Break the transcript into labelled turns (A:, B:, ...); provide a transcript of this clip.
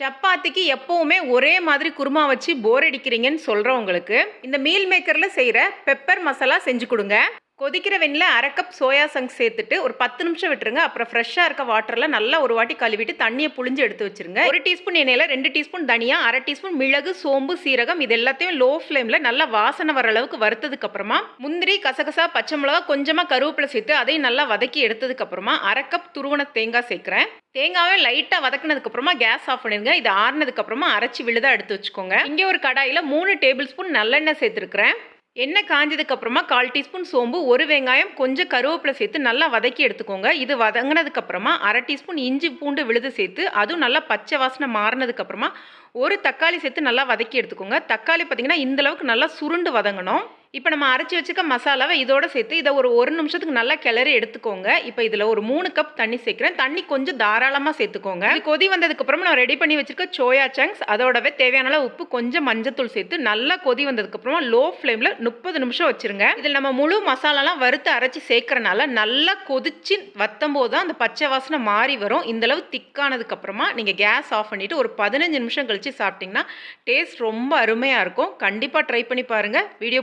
A: சப்பாத்திக்கு எப்போவுமே ஒரே மாதிரி குருமா வச்சு போர் அடிக்கிறீங்கன்னு சொல்கிறவங்களுக்கு இந்த மீல் மேக்கரில் செய்கிற பெப்பர் மசாலா செஞ்சு கொடுங்க. கொதிக்கிற வெண்ணில் அரை கப் சோயா சங்க் சேர்த்துட்டு ஒரு பத்து நிமிஷம் விட்டுருங்க. அப்புறம் ஃப்ரெஷ்ஷாக இருக்க வாட்டரில் நல்லா ஒரு வாட்டி கழுவிட்டு தண்ணியை புழிஞ்சு எடுத்து வச்சிருங்க. ஒரு டீஸ்பூன் எண்ணெயில் ரெண்டு டீஸ்பூன் தனியா அரை டீஸ்பூன் மிளகு சோம்பு சீரகம் இது எல்லாத்தையும் லோ ஃப்ளேமில் நல்லா வாசனை வர அளவுக்கு வறுத்ததுக்கப்புறமா முந்திரி கசகசா பச்சை மிளகா கொஞ்சமாக கருவேப்பிலை சேர்த்து அதையும் நல்லா வதக்கி எடுத்ததுக்கப்புறமா அரை கப் துருவன தேங்காய் சேர்க்குறேன். தேங்காவை லைட்டாக வதக்கினதுக்கப்புறமா கேஸ் ஆஃப் பண்ணிடுங்க. இது ஆறுனதுக்கப்புறமா அரைச்சி விழுதாக எடுத்து வச்சுக்கோங்க. இங்கே ஒரு கடாயில் மூணு டேபிள் ஸ்பூன் நல்லெண்ணெய் சேர்த்துருக்குறேன். எண்ணெய் காஞ்சதுக்கு அப்புறமா கால் டீஸ்பூன் சோம்பு ஒரு வெங்காயம் கொஞ்சம் கருவேப்பிலை சேர்த்து நல்லா வதக்கி எடுத்துக்கோங்க. இது வதங்கினதுக்கு அப்புறமா அரை டீஸ்பூன் இஞ்சி பூண்டு விழுது சேர்த்து அதுவும் நல்லா பச்சை வாசனை மாறினதுக்கு அப்புறமா ஒரு தக்காளி சேர்த்து நல்லா வதக்கி எடுத்துக்கோங்க. தக்காளி பார்த்தீங்கன்னா இந்த அளவுக்கு நல்லா சுருண்டு வதங்கணும். இப்போ நம்ம அரைச்சி வச்சுக்க மசாலாவை இதோட சேர்த்து இதை ஒரு ஒரு நிமிஷத்துக்கு நல்லா கிளறி எடுத்துக்கோங்க. இப்போ இதில் ஒரு மூணு கப் தண்ணி சேர்க்குறேன். தண்ணி கொஞ்சம் தாராளமாக சேர்த்துக்கோங்க. இது கொதி வந்ததுக்கப்புறமா நான் ரெடி பண்ணி வச்சுருக்க சோயா சங்க்ஸ் அதோடவே தேவையான அளவு உப்பு கொஞ்சம் மஞ்சத்தூள் சேர்த்து நல்லா கொதி வந்ததுக்கப்புறமா லோ ஃப்ளேமில் முப்பது நிமிஷம் வச்சுருங்க. இதில் நம்ம முழு மசாலாலாம் வறுத்து அரைச்சி சேர்க்குறனால நல்லா கொதிச்சு வத்தம்போது தான் அந்த பச்சை வாசனை மாறி வரும். இந்த அளவு நீங்கள் கேஸ் ஆஃப் பண்ணிவிட்டு ஒரு பதினஞ்சு நிமிஷம் கழித்து சாப்பிட்டிங்கன்னா டேஸ்ட் ரொம்ப அருமையாக இருக்கும். கண்டிப்பாக ட்ரை பண்ணி பாருங்கள் வீடியோ